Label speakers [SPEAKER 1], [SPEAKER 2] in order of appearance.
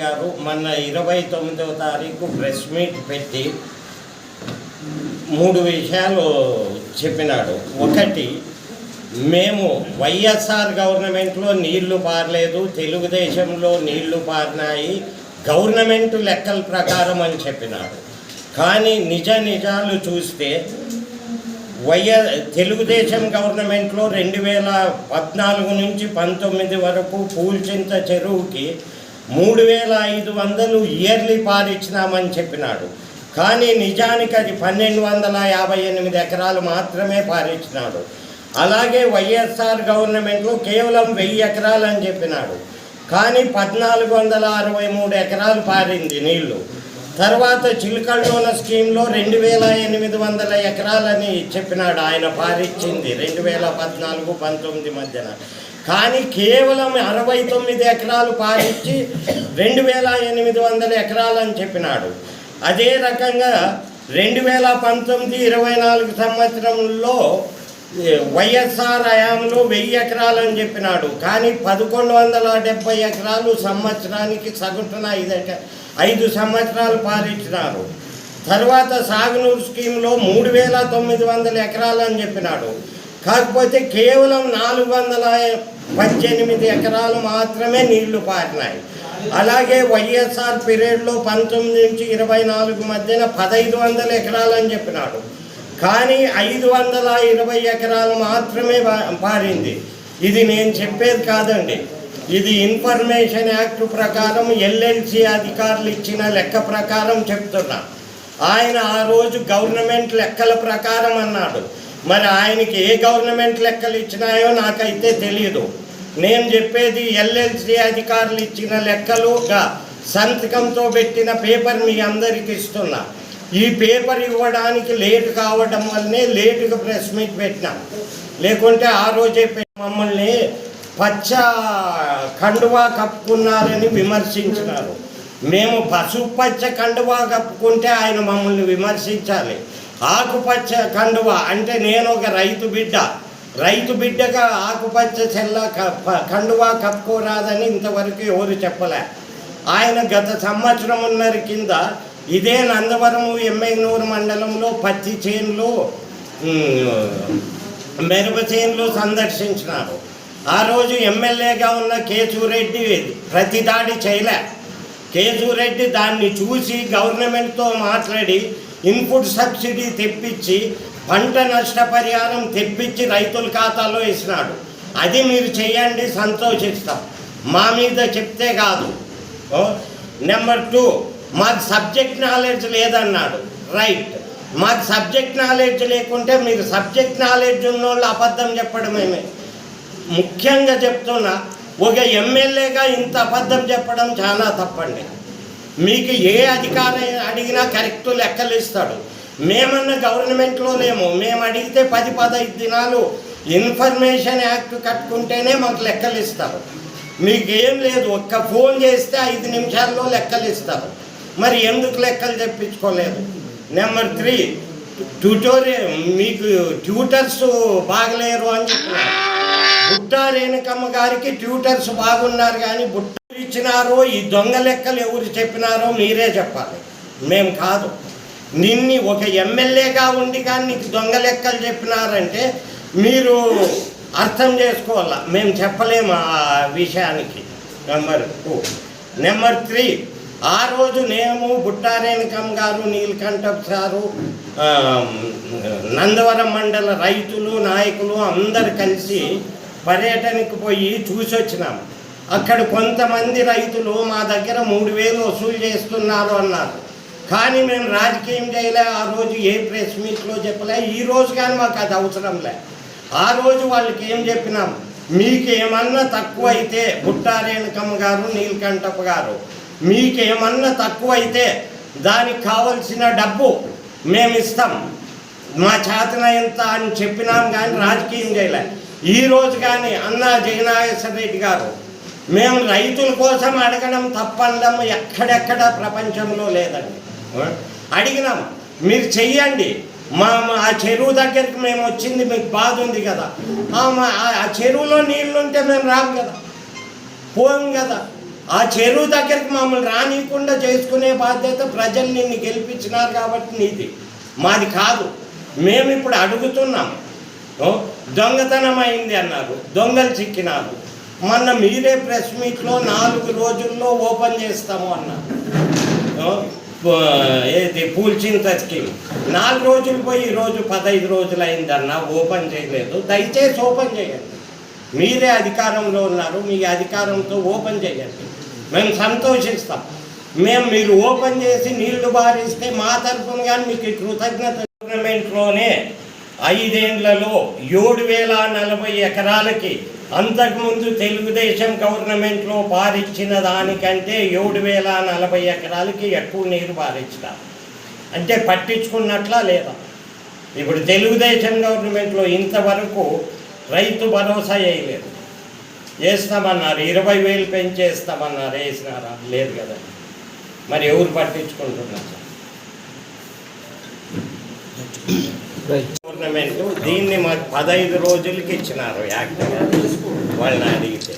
[SPEAKER 1] గారు మొన్న ఇరవై తొమ్మిదవ తారీఖు ప్రెస్ మీట్ పెట్టి మూడు విషయాలు చెప్పినాడు. ఒకటి మేము వైఎస్ఆర్ గవర్నమెంట్లో నీళ్ళు పారలేదు తెలుగుదేశంలో నీళ్ళు పారినాయి గవర్నమెంట్ లెక్కల ప్రకారం అని చెప్పినాడు. కానీ నిజ నిజాలు చూస్తే వైఎ తెలుగుదేశం గవర్నమెంట్లో రెండు వేల పద్నాలుగు నుంచి పంతొమ్మిది వరకు పూల్చింత చెరువుకి మూడు వేల ఐదు వందలు ఇయర్లీ పారిచ్చినామని చెప్పినాడు. కానీ నిజానికి అది పన్నెండు వందల యాభై ఎనిమిది ఎకరాలు మాత్రమే పారించినాడు అలాగే వైఎస్ఆర్ గవర్నమెంట్లో కేవలం వెయ్యి ఎకరాలు అని చెప్పినాడు. కానీ పద్నాలుగు వందల అరవై మూడు ఎకరాలు పారింది నీళ్ళు. తర్వాత చిలుకల్లోన స్కీమ్లో రెండు వేల ఎనిమిది వందల ఎకరాలని చెప్పినాడు ఆయన పారిచ్చింది. రెండు వేల పద్నాలుగు పంతొమ్మిది మధ్యన. కానీ కేవలం అరవై తొమ్మిది ఎకరాలు పారిచ్చి రెండు వేల ఎనిమిది వందల ఎకరాలని చెప్పినాడు. అదే రకంగా రెండు వేల పంతొమ్మిది ఇరవై నాలుగు సంవత్సరంలో వైఎస్ఆర్ హయాంలో వెయ్యి ఎకరాలని చెప్పినాడు. కానీ పదకొండు వందల డెబ్బై ఎకరాలు సంవత్సరానికి సగటున ఐదు ఎక- ఐదు సంవత్సరాలు పారించినారు తర్వాత సాగునూరు స్కీమ్లో మూడు వేల తొమ్మిది వందల ఎకరాలు అని చెప్పినాడు. కాకపోతే కేవలం నాలుగు వందల పద్దెనిమిది ఎకరాలు మాత్రమే నీళ్ళు పారినాయి. అలాగే వైఎస్ఆర్ పీరియడ్లో పంతొమ్మిది నుంచి ఇరవై నాలుగు మధ్యన పదహైదు వందల ఎకరాలు అని చెప్పినాడు. కానీ ఐదు వందల ఇరవై ఎకరాలు మాత్రమే పారింది. ఇది నేను చెప్పేది కాదండి. ఇది ఇన్ఫర్మేషన్ యాక్ట్ ప్రకారం ఎల్ఎల్సి అధికారులు ఇచ్చిన లెక్క ప్రకారం చెప్తున్నా. ఆయన ఆ రోజు గవర్నమెంట్ లెక్కల ప్రకారం అన్నాడు. మరి ఆయనకి ఏ గవర్నమెంట్ లెక్కలు ఇచ్చినాయో నాకైతే తెలియదు నేను చెప్పేది ఎల్ఎల్సి అధికారులు ఇచ్చిన లెక్కలుగా సంతకంతో పెట్టిన పేపర్ మీ అందరికి ఇస్తున్నా. ఈ పేపర్ ఇవ్వడానికి లేట్ కావడం వల్లనే లేటుగా ప్రెస్ మీట్ పెట్టినాం. లేకుంటే ఆ రోజే మమ్మల్ని పచ్చ కండువా కప్పుకున్నారని విమర్శించినారు. మేము పసుపు పచ్చ కండువా కప్పుకుంటే ఆయన మమ్మల్ని విమర్శించాలి. ఆకుపచ్చ కండువ అంటే నేను ఒక రైతు బిడ్డ. రైతు బిడ్డగా ఆకుపచ్చ చెల్ల క- కండువా కప్పుకోరాదని ఇంతవరకు ఎవరు చెప్పలే. ఆయన గత సంవత్సరంన్నర కింద ఇదే నందవరము ఎమ్మెగ్నూరు మండలంలో పత్తి చేనులు ఉమ్, చేనులు సందర్శించినారు. ఆ రోజు ఎమ్మెల్యేగా ఉన్న కేశూరెడ్డి ప్రతి దాడి చేయలే. కేశూరెడ్డి దాన్ని చూసి గవర్నమెంట్తో మాట్లాడి ఇన్పుట్ సబ్సిడీ తెప్పించి పంట నష్టపరిహారం తెప్పించి రైతుల ఖాతాలో ఇచ్చినాడు అది మీరు చేయండి సంతోషిస్తాం. మా మీద చెప్తే కాదు. ఓ నెంబర్ టూ మాకు సబ్జెక్ట్ నాలెడ్జ్ లేదన్నాడు. రైట్. మాకు సబ్జెక్ట్ నాలెడ్జ్ లేకుంటే మీరు సబ్జెక్ట్ నాలెడ్జ్ ఉన్నోళ్ళు అబద్ధం చెప్పడమేమే ముఖ్యంగా చెప్తున్నా ఒక ఎమ్మెల్యేగా ఇంత అబద్ధం చెప్పడం చాలా తప్పండి. మీకు ఏ అధికారం అడిగినా కరెక్ట్ లెక్కలు ఇస్తాడు. మేమన్న గవర్నమెంట్లో లేము మేము అడిగితే పది పదహైదు దినాలు ఇన్ఫర్మేషన్ యాక్ట్ కట్టుకుంటేనే మాకు లెక్కలు ఇస్తారు. మీకు ఏం లేదు ఒక్క ఫోన్ చేస్తే ఐదు నిమిషాల్లో లెక్కలు ఇస్తారు. మరి ఎందుకు లెక్కలు తెప్పించుకోలేదు? నెంబర్ త్రీ ట్యూటోరియల్ మీకు ట్యూటర్స్ బాగలేరు అని చెప్పినారు. బుట్టా రేణుకమ్మ గారికి ట్యూటర్స్ బాగున్నారు కానీ బుట్ట ఇచ్చినారో ఈ దొంగ లెక్కలు ఎవరు చెప్పినారో మీరే చెప్పాలి. మేము కాదు. నిన్ని ఒక ఎమ్మెల్యేగా ఉండి కానీ నీకు దొంగ లెక్కలు చెప్పినారంటే మీరు అర్థం చేసుకోవాలా? మేము చెప్పలేము ఆ విషయానికి. Number two. Number three. ఆ రోజు నేను బుట్టారేణకం గారు నీలకంఠప్ సారు నందవరం మండల రైతులు నాయకులు అందరు కలిసి పర్యటనకు పోయి చూసి వచ్చినాము అక్కడ కొంతమంది రైతులు మా దగ్గర మూడు వేలు వసూలు చేస్తున్నారు అన్నారు. కానీ మేము రాజకీయం చేయలే ఆ రోజు ఏ ప్రెస్ మీట్లో చెప్పలే ఈ రోజు కానీ మాకు అది అవసరం లే. ఆ రోజు వాళ్ళకి ఏం చెప్పినాం? మీకు ఏమన్నా తక్కువ అయితే బుట్టారేణకమ్మ గారు నీలకంఠప్ప గారు మీకేమన్నా తక్కువ అయితే దానికి కావలసిన డబ్బు మేము ఇస్తాం మా చేతన ఎంత అని చెప్పినాం కానీ రాజకీయం చేయలే. ఈరోజు కానీ అన్నా జగనాగేశ్వర రెడ్డి గారు మేము రైతుల కోసం అడగడం తప్పనడం ఎక్కడెక్కడ ప్రపంచంలో లేదండి. అడిగినాం. మీరు చెయ్యండి. మా ఆ చెరువు దగ్గరికి మేము వచ్చింది మీకు బాధ ఉంది కదా. ఆ ఆ- ఆ చెరువులో నీళ్ళు ఉంటే మేము రాము కదా. పోం కదా. ఆ చెరువు దగ్గరికి మమ్మల్ని రానియకుండా చేసుకునే బాధ్యత ప్రజలు నిన్ను గెలిపించినారు కాబట్టి నీది. మాది కాదు. మేము ఇప్పుడు అడుగుతున్నాం. దొంగతనమైంది దొంగతనం అయింది అన్నారు. దొంగలు చిక్కినారు. మొన్న మీరే ప్రెస్ మీట్లో నాలుగు రోజుల్లో ఓపెన్ చేస్తాము అన్నారు. ఏది పూల్చింత స్కీమ్ నాలుగు రోజులు పోయి ఈరోజు పదహైదు రోజులు అయిందన్న ఓపెన్ చేయలేదు. దయచేసి ఓపెన్ చేయండి. మీరే అధికారంలో ఉన్నారు మీ అధికారంతో ఓపెన్ చేయండి. మేము సంతోషిస్తాం. మేము మీరు ఓపెన్ చేసి నీళ్ళు బారిస్తే మా తరఫున కానీ మీకు కృతజ్ఞత గవర్నమెంట్లోనే ఐదేండ్లలో ఏడు వేల నలభై ఎకరాలకి అంతకుముందు తెలుగుదేశం గవర్నమెంట్లో పారిచ్చిన దానికంటే ఏడు వేల నలభై ఎకరాలకి ఎక్కువ నీరు పారించినారు అంటే పట్టించుకున్నట్లా లేదా? ఇప్పుడు తెలుగుదేశం గవర్నమెంట్లో ఇంతవరకు రైతు భరోసా వేయలేదు. వేస్తామన్నారు ఇరవై వేలు పెంచేస్తామన్నారు వేసినారా? లేదు కదా. మరి ఎవరు పట్టించుకుంటున్నారు? గవర్నమెంట్ దీన్ని మాకు పదహైదు రోజులకి ఇచ్చినారు యాక్ట్ వాళ్ళని అడిగితే.